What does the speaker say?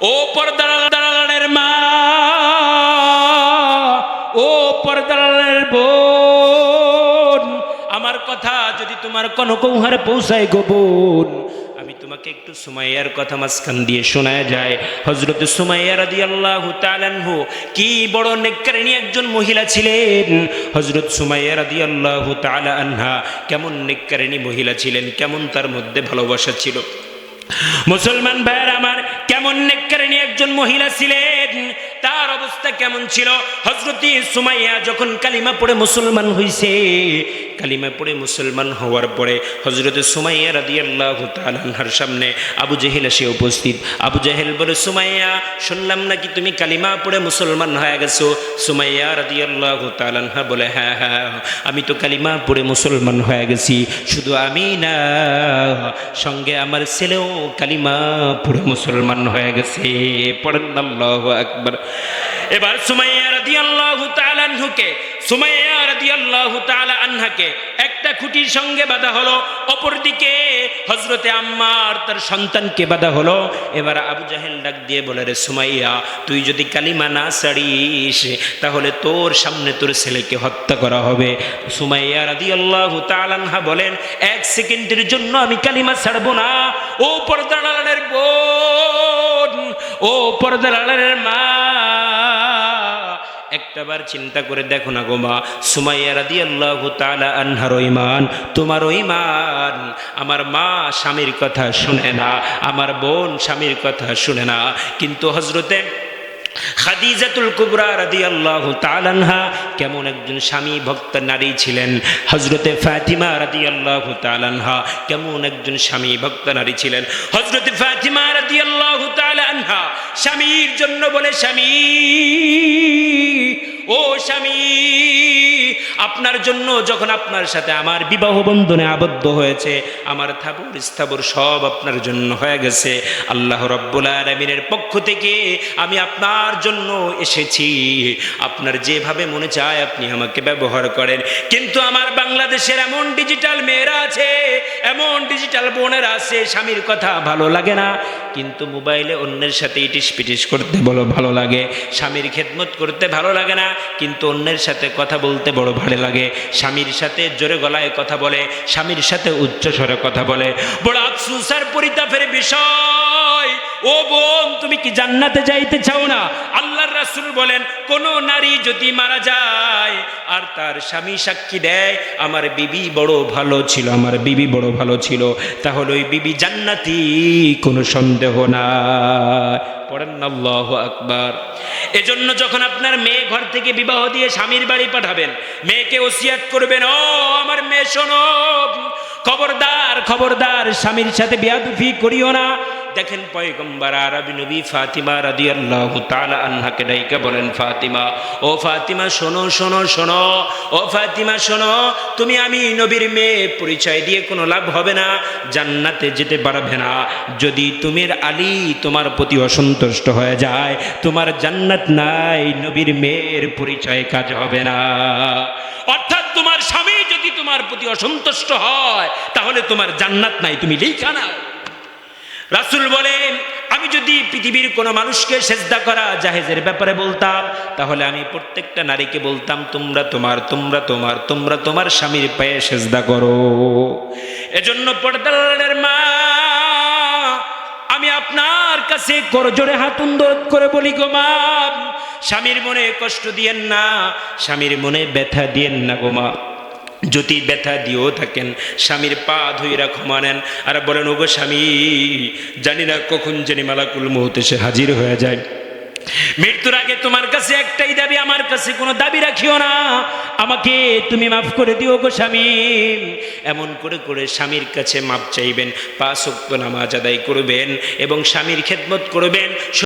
ও পর্দার মা ও পর্দার বোন। আমার কথা যদি তোমার কোনো কৌহারে পৌঁছায় গো বোন, আমি তোমাকে একটু সুমাইয়ার কথা মাঝখান দিয়ে শোনা যায় হজরত সুমাইয়া রাদি আল্লাহ তালানহু কি বড় নেককারিনী একজন মহিলা ছিলেন? হজরত সুমাইয়া রাদি আল্লাহ তালা আনহা কেমন নেককারিনী মহিলা ছিলেন? কেমন তার মধ্যে ভালোবাসা ছিল? মুসলমান ভাইয়ের আমার কেমন নেককারিনী একজন মহিলা ছিলেন? তার অবস্থা কেমন ছিল? হজরতি সুমাইয়া যখন কালিমা পড়ে মুসলমান হইছে, কালিমা পড়ে মুসলমান হওয়ার পরে হজরত সুমাইয়া রাদি আল্লাহ তালাহার সামনে আবু জেহেল এসে উপস্থিত। আবু জেহেল বলে, সুমাইয়া, শুনলাম নাকি তুমি কালিমা পড়ে মুসলমান হয়ে গেছো? সুমাইয়া রাদি আল্লাহ তালাহা বলে হ্যাঁ হ্যাঁ আমি তো কালিমা পড়ে মুসলমান হয়ে গেছি, শুধু আমি না, সঙ্গে আমার ছেলেও কালিমা পড়ে মুসলমান হয়ে গেছে। পড়েন আল্লাহ আকবার। এবার সুমাইয়া রাদি আল্লাহ তালাহুকে সুমাইয়া রাদি আল্লাহ তালা আনহাকে একটা খুঁটির সঙ্গে বাধা হলো, অপরদিকে হজরতে আম্মার তার সন্তানকে বাধা হলো। এবার আবু জাহেল ডাক দিয়ে বলে, রে সুমাইয়া, তুই যদি কালিমা না ছাড়িস, তাহলে তোর সামনে তোর ছেলেকে হত্যা করা হবে। সুমাইয়া রাদি আল্লাহ তালানহা বলেন, এক সেকেন্ডের জন্য আমি কালিমা ছাড়বো না। ও পর্দালালের বোন, ও পর্দালালের মা একটাবার চিন্তা করে দেখো না গোমা সুমাইয়া রাদি আল্লাহ তালা আনহার ইমান তোমার ইমান আমার মা স্বামীর কথা শুনে না, আমার বোন স্বামীর কথা শুনে না। কিন্তু হজরতে খাদিজাতুল কুবরা রাদি আল্লাহ তালানহা কেমন একজন স্বামী ভক্ত নারী ছিলেন? হজরতে ফাতিমা রাদি আল্লাহ তালানহা কেমন একজন স্বামী ভক্ত নারী ছিলেন? হজরতে ফাতিমা রাদি আল্লাহ তালানহা স্বামীর জন্য বলে, স্বামী ও স্বামী, আপনার জন্য যখন আপনার সাথে আমার বিবাহ বন্ধনে আবদ্ধ হয়েছে, আমার থাবর, স্থাবর সব আপনার জন্য হয়ে গেছে। আল্লাহ রব্বুল আলমিনের পক্ষ থেকে আমি আপনার জন্য এসেছি। আপনার যেভাবে মনে চায় আপনি আমাকে ব্যবহার করেন। কিন্তু আমার বাংলাদেশের এমন ডিজিটাল মেয়েরা আছে, এমন ডিজিটাল বোনেরা আছে, স্বামীর কথা ভালো লাগে না। কিন্তু মোবাইলে অন্যের সাথে ইটিস পিটিস করতে বলো ভালো লাগে। স্বামীর খেদমত করতে ভালো লাগে না, কিন্তু অন্যের সাথে কথা বলতে বড় ভালো লাগে। স্বামীর সাথে জোরে গলায় কথা বলে, স্বামীর সাথে উচ্চ স্বরে কথা বলে। বড় আফসুস আর পরিতাপের বিষয়। ও বোন, তুমি কি জান্নাতে যাইতে চাও না? আল্লাহর রাসূল বলেন, কোন নারী যদি মারা যায় আর তার স্বামী সাক্ষী দেয়, আমার বিবি বড় ভালো ছিল, আমার বিবি বড় ভালো ছিল, তাহলে ওই বিবি জান্নাতি, কোনো সন্দেহ না পড়েন আল্লাহ আল্লাহু আকবার। এজন্য যখন আপনার মেয়ে ঘর থেকে বিবাহ দিয়ে স্বামীর বাড়ি পাঠাবেন, মেয়েকে ওসিয়াত করবেন, ও আমার মেয়ে, শোনো খবরদার খবরদার, স্বামীর সাথে বিয়াদুফি করিও না। দেখেন পয়গম্বর আরবি নবী ফাতিমা রাদিয়াল্লাহু তাআলা আনহাকে ডাইকা বলেন, ফাতিমা, ও ফাতিমা, শোনো শোনো শোনো, ও ফাতিমা, শোনো, তুমি আমি নবীর মেয়ে, পরিচয় দিয়ে কোনো লাভ হবে না, জান্নাতে যেতে পারবে না। যদি তুমির আলী তোমার প্রতি অসন্তুষ্ট হয়ে যায়, তোমার জান্নাত নাই, নবীর মেয়ের পরিচয় কাজ হবে না। অর্থাৎ তোমার স্বামী প্রতি অসন্তুষ্ট হয়, তাহলে তোমার জান্নাত নাই, তুমি লেখা নাও। রাসুল বলেন, আমি যদি পৃথিবীর কোনো মানুষকে সেজদা করা জাহেজের ব্যাপারে বলতাম, তাহলে আমি প্রত্যেকটা নারীকে বলতাম, তোমরা তোমার তোমরা তোমার তোমরা তোমার স্বামীর পায়ে সেজদা করো। এজন্য পর্দালের মা, আমি আপনার কাছে করজোরে হাত উন্দোধ করে বলি গো মা, স্বামীর মনে কষ্ট দিয়েন না, স্বামীর মনে ব্যথা দিয়েন না গো মা। যদি ব্যথা দিয়েও থাকেন, স্বামীর পা ধুইরা ক্ষমা নেন আর বলেন, ওগো স্বামী, জানি না কখন জানি মালাকুল মুহূর্তে সে হাজির হয়ে যায়। মৃত্যুর আগে তোমার কাছে একটাই দাবি, আমার কাছে কোনো দাবি রাখিও না। আমাকে তুমি মাফ করে দিও গো স্বামী। এমন করে করে স্বামীর কাছে মাপ চাইবেন, পাঁচ ওয়াক্ত নামাজ আদায় করবেন এবং স্বামীর খেদমত করবেন।